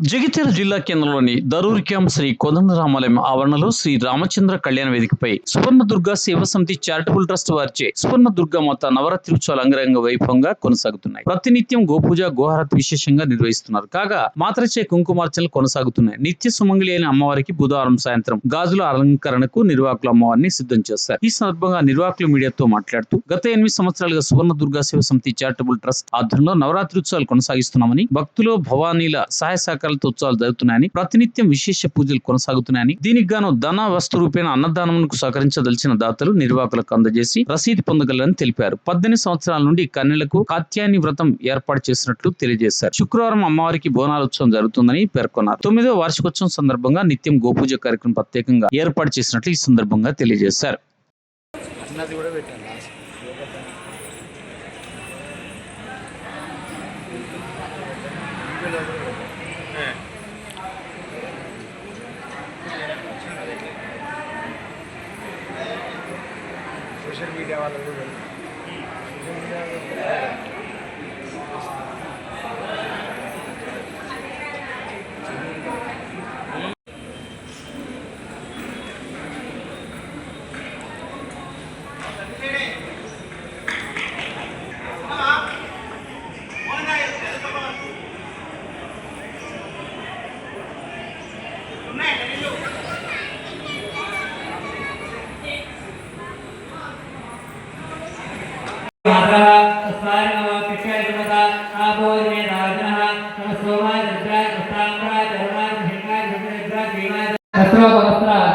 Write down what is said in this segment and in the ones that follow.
జగిత్యాల జిల్లా కేంద్రంలోని దరూర్ క్యాంప్ శ్రీ కోదండరామాలయం ఆవరణలో శ్రీ రామచంద్ర కళ్యాణ వేదికపై సువర్ణ దుర్గా సేవ సమితి చారిటబుల్ ట్రస్ట్ వారిచే సువర్ణ దుర్గా మాత నవరాత్రి ఉత్సవాలు అంగరంగ వైభవంగా కొనసాగుతున్నాయి. ప్రతినిత్యం గోపూజ గోహారతి విశేషంగా నిర్వహిస్తున్నారు. కాగా మాతరచే కుంకుమార్చనలు కొనసాగుతున్నాయి. నిత్య సుమంగళి అయిన అమ్మవారికి బుధవారం సాయంత్రం గాజుల అలంకరణకు నిర్వాహకుల అమ్మవారిని సిద్ధం చేస్తారు. ఈ సందర్భంగా నిర్వాహకులు మీడియాతో మాట్లాడుతూ గత ఎనిమిది సంవత్సరాలుగా సువర్ణ దుర్గా సేవ సమితి చారిటబుల్ ట్రస్ట్ ఆధ్వర్యంలో నవరాత్రి ఉత్సవాలు కొనసాగిస్తున్నామని భక్తులు భవానీల సహాయ సహకారాలతో ఉత్సవాలు జరుగుతున్నాయని ప్రతినిత్యం విశేష పూజలు కొనసాగుతున్నాయని దీనికి గాను ధన వస్తు రూపేణ అన్నదానమునకు సహకరించదలిచిన దాతలు నిర్వాహకులకు అందజేసి రసీదు పొందగలరని తెలిపారు. పద్దెనిమిది సంవత్సరాల నుండి కన్యలకు కాత్యాయని వ్రతం ఏర్పాటు చేసినట్లు తెలియజేశారు. శుక్రవారం అమ్మవారికి బోనాలోత్సవం జరుగుతుందని పేర్కొన్నారు. తొమ్మిదో వార్షికోత్సవం సందర్భంగా నిత్యం గోపూజ కార్యక్రమం ప్రత్యేకంగా ఏర్పాటు చేసినట్లు ఈ సందర్భంగా తెలియజేశారు. కూడా হ্যাঁ। সোশ্যাল মিডিয়া वाला সোশ্যাল মিডিয়া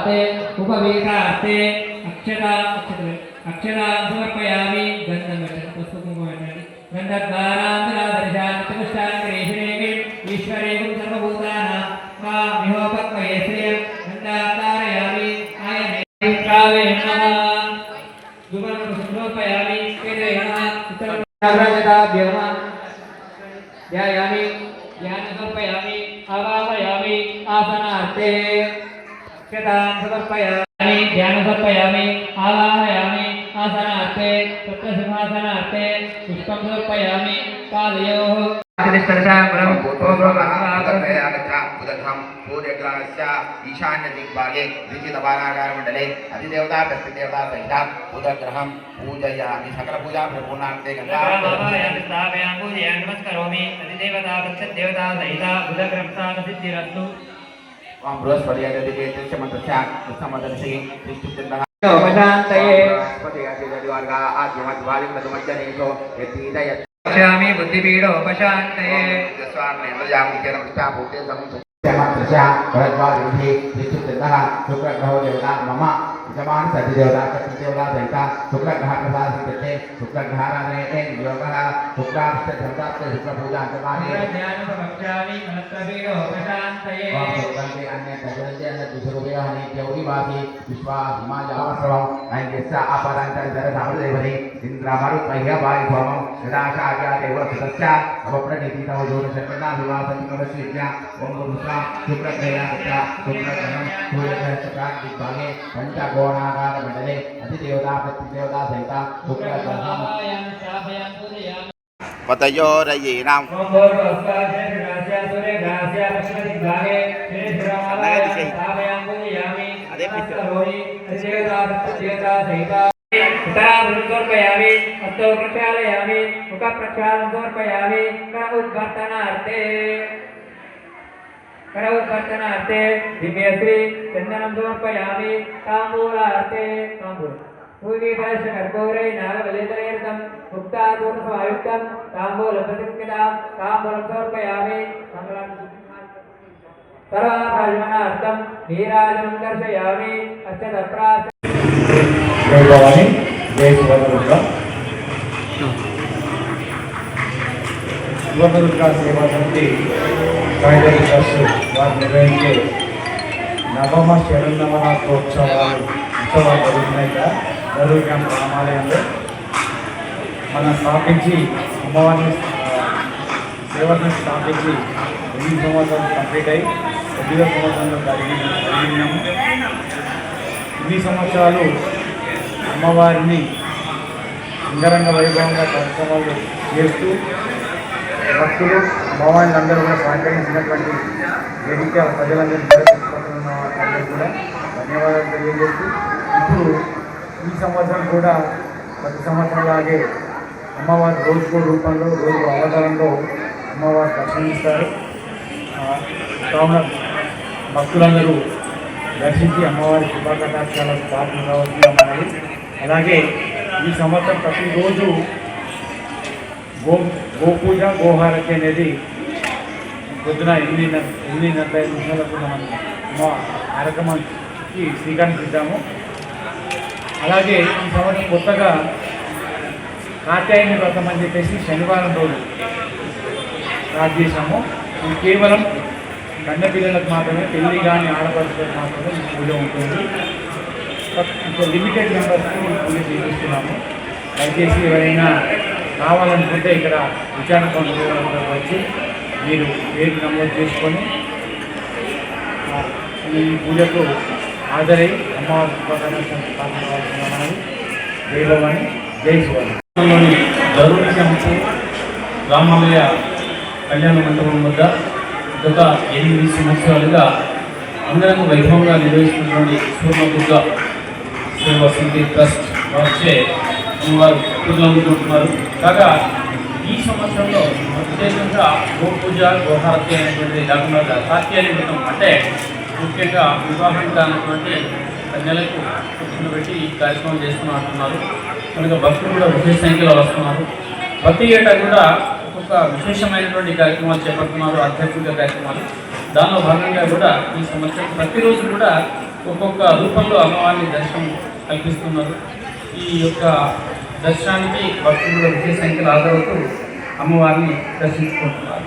शस्त्रोपवस्त्रार्थे उपवीतार्थे अक्षता अक्षते अक्षता समर्पयामि गन्धं पुष्पकुङ्कुमं गन्धद्वारान्तरादर्शान् चतुष्टाङ्गरेशिरेगे ईश्वरेगं सर्वभूतानां मा विहोपक्वयसे गन्धातारयामि आयने प्रावे नमः दुर्गणपुष्पोपयामि केन्द्रेण उत्तरव्रजताभ्यः ध्यायामि ध्यानसमर्पयामि आवाहयामि आसनार्थे क्षतां समर्पयामि ध्यानसमर्पयामि आवाहयामि आसनार्थे तत्त्वसिंहासनार्थे पुष्पं समर्पयामि पादयोः ईशान्यदिग्भागे द्विचितबालाकारमण्डले अधिदेवता प्रत्यदेवता सहित उदग्रहं पूजयामि सकलपूजा परिपूर्णार्थे गङ्गा रामायण स्थापयामि पूजयामि नमस्करोमि अधिदेवता प्रत्यदेवता सहिता बुधग्रन्थानसिद्धिरस्तु ओम बृहस्पति दिगे दृश्यमन्तस्य कृष्णमदर्शि त्रिष्टुचन्द्रः उपशान्तये स्पतियादिवर्गा आद्यमध्वालिं मधुमज्जनेशो यतीदयत् पश्यामि बुद्धिपीडोपशान्तये शुक्रग्रहो देवता मम यजमान सतिदेवता सत्यदेवता सहिता शुक्रग्रह प्रसाद सिद्धते शुक्रग्रहाराधने योगः शुक्राष्ट देवताप्त शुक्रपूजा अंतमानि ध्यानसमक्षामि मनस्तपीडोपशान्तये शुक्रन्ते अन्य तजन्ते अन्य दुष्रूपयो हनि देवरीवासी विश्वा हिमालयावस्रवं नैन्यस्य अपरान्तर दरसामदेवने इन्द्रमरुत्मह्य वायु सोमं यदाशार्या देव सुतस्य नवप्रणीतितव जोनशर्मणा विवासनिकमस्विज्ञा ओम गुरुसा शुक्रग्रया तथा शुक्रग्रहं सूर्यग्रह शुक्रादिभागे पञ्चकोणाकारमण्डले अधिदेवता प्रतिदेवता सहिता शुक्रग्रहं स्थापयामि स्थापयामि पूजयामि రెండు నూట యాభై ಹತ್ತೊಂಬತ್ತು ರೂಪಾಯಿ ಯಾವಿ ಮುಖ ಪ್ರಚಾರ ನೂರು ರೂಪಾಯಿ ಯಾವಿ ಕರ ಉದ್ಘಾಟನ ಅರ್ತೆ ಕರ ಉದ್ಘಾಟನ ಅರ್ತೆ ದಿವ್ಯಶ್ರೀ ಚಂದನ ನೂರು ರೂಪಾಯಿ ಯಾವಿ ತಾಂಬೂಲ ಅರ್ತೆ ತಾಂಬೂಲ ഭൂമിഭാഷ കർപ്പൂരൈ നാഗബലിതരേർത്തം മുക്താപൂർണമായുക്തം താംബൂലപ്രതിജ്ഞത താംബൂലത്തോർപ്പയാമേ മംഗളം സർവാപ്രജ്മനാർത്ഥം നീരാജനം ദർശയാമേ അച്ഛതപ്രാശ దేశభద్రుడుగా శుభదుర్గా సేవా సమితి ట్రైబల్ ట్రస్ట్ వారు నిర్వహించే నవమ శరణవరాత్రోత్సవాలు ఉత్సవాలు జరుగుతున్నాయి ఇక్కడ. నెల్లూరు క్యాంప్ రామాలయంలో మనం స్థాపించి అమ్మవారిని సేవలను స్థాపించి ఎనిమిది సంవత్సరాలు కంప్లీట్ అయ్యి ఎనిమిదో సంవత్సరంలో కలిగి కలిగినాము ఇన్ని సంవత్సరాలు అమ్మవారిని అంగరంగ వైభవంగా కార్యక్రమాలు చేస్తూ భక్తులు భవాన్లు అందరూ కూడా సహకరించినటువంటి వేదిక ప్రజలందరూ కూడా ధన్యవాదాలు తెలియజేస్తూ ఇప్పుడు ఈ సంవత్సరం కూడా ప్రతి సంవత్సరం లాగే అమ్మవారి రోజుకో రూపంలో రోజు అవతారంలో అమ్మవారు దర్శనమిస్తారు. కావున భక్తులందరూ దర్శించి అమ్మవారి శుభాకటాక్షాలకు పాత్ర కావాల్సిన మనవి. అలాగే ఈ సంవత్సరం ప్రతిరోజు గో గోపూజ గోహారతి అనేది పొద్దున ఎనిమిది ఎనిమిది నలభై ఐదు నిమిషాలకు మనం మా కార్యక్రమానికి శ్రీకారం చుట్టాము. అలాగే ఈ సంవత్సరం కొత్తగా కాత్యాయని వ్రతం అని చెప్పేసి శనివారం రోజు స్టార్ట్ చేశాము. ఇది కేవలం కన్నపిల్లలకు మాత్రమే పెళ్ళి కానీ ఆడపడుచులకు మాత్రమే పూజ ఉంటుంది. ఇంకా లిమిటెడ్ మెంబర్స్కి పూజ చేపిస్తున్నాము. దయచేసి ఎవరైనా కావాలనుకుంటే ఇక్కడ విచారణ కౌంటర్ వచ్చి మీరు పేరు నమోదు చేసుకొని ఈ పూజకు హాజరై అమ్మవారి శుభాకాంక్షలు పాల్గొనవలసిన జై భవాని జై శివాని లోని జరూర్ కళ్యాణ మండపం వద్ద గత ఎనిమిది సంవత్సరాలుగా అందరం వైభవంగా నిర్వహిస్తున్నటువంటి సూర్ణదుర్గ సేవా సమితి ట్రస్ట్ వచ్చే వారు పూజలు కాగా ఈ సంవత్సరంలో ప్రత్యేకంగా గోపూజ గోహారతి అనేటువంటి లేకుండా సాత్యాన్ని వ్రతం అంటే ముఖ్యంగా వివాహం కానటువంటి కన్యలకు కూర్చుని పెట్టి ఈ కార్యక్రమం చేస్తూ అంటున్నారు కనుక భక్తులు కూడా విశేష సంఖ్యలో వస్తున్నారు. ప్రతి ఏటా కూడా ఒక విశేషమైనటువంటి కార్యక్రమాలు చేపడుతున్నారు ఆధ్యాత్మిక కార్యక్రమాలు. దానిలో భాగంగా కూడా ఈ సంవత్సరం ప్రతిరోజు కూడా ఒక్కొక్క రూపంలో అమ్మవారిని దర్శనం కల్పిస్తున్నారు. ఈ యొక్క దర్శనానికి భక్తులు కూడా విశేష సంఖ్యలో ఆధారవుతూ అమ్మవారిని దర్శించుకుంటున్నారు.